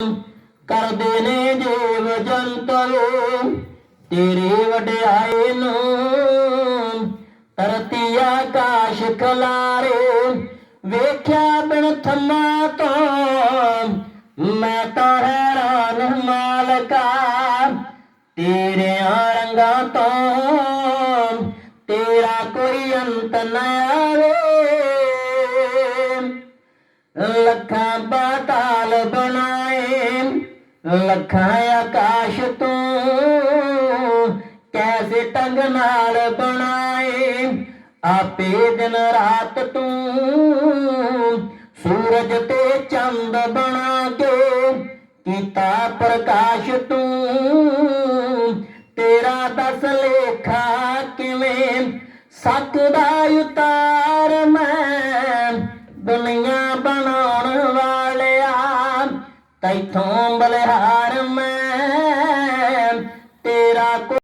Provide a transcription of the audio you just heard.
ਕਰਦੇ ਨੇ ਜੀਵ ਜੰਤਰ ਤੇਰੇ ਵਡਿਆਏ ਨੂੰ ਧਰਤੀ ਆਕਾਸ਼ ਖਲਾਰੇ, ਵੇਖਿਆ ਬਿਨ ਥਮਾ ਤੋਂ, ਮੈਂ ਤਾਂ ਹੈਰਾਨ ਮਾਲਕਾ ਤੇਰੇ ਰੰਗਾਂ ਤੋਂ ਤੇਰਾ ਕੋਈ ਅੰਤ ਨਾ ਆਵੇ। ਲੱਖਾਂ ਬਾਤਾਲ ਬਣਾਏ ਲੱਖਾਂ ਆਕਾਸ਼ ਤੂੰ ਕੈਸੇ ਟੰਗ ਨਾਲ ਬਣਾਏ? ਆਪੇ ਦਿਨ ਰਾਤ ਤੂੰ ਸੂਰਜ ਤੇ ਚੰਦ ਬਣਾ ਕੇ ਕੀਤਾ ਪ੍ਰਕਾਸ਼ ਤੂੰ। ਤੇਰਾ ਦਸ ਲੇਖਾ ਕਿਵੇਂ ਸਕਦਾ ਉਤਾਰ ਮੈਂ? ਦੁਨੀਆ ਬਣਾਉਣ ਵਾਲਿਆ தைத்தோம்பல ஆரம்ம